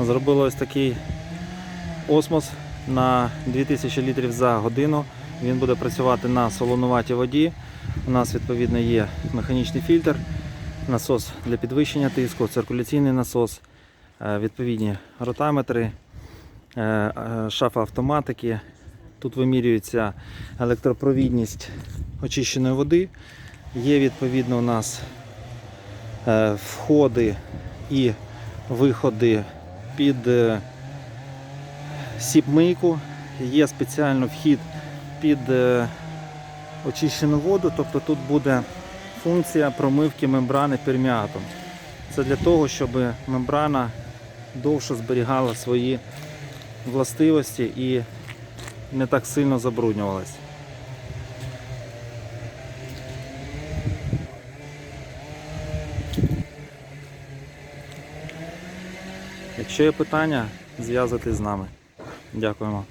Зробили ось такий осмос на 2000 літрів за годину. Він буде працювати на солонуватій воді. У нас відповідно є механічний фільтр, насос для підвищення тиску, циркуляційний насос, е, відповідні ротаметри, е, е, шафа автоматики. Тут вимірюється електропровідність очищеної води. Є відповідно у нас входи і виходи під е, сіпмийку. Є спеціально вхід під е, очищену воду, тобто тут буде функція промивки мембрани перміатом. Це для того, щоб мембрана довше зберігала свої властивості і не так сильно забруднювалась. Якщо є питання, зв'язуйтесь з нами. Дякуємо.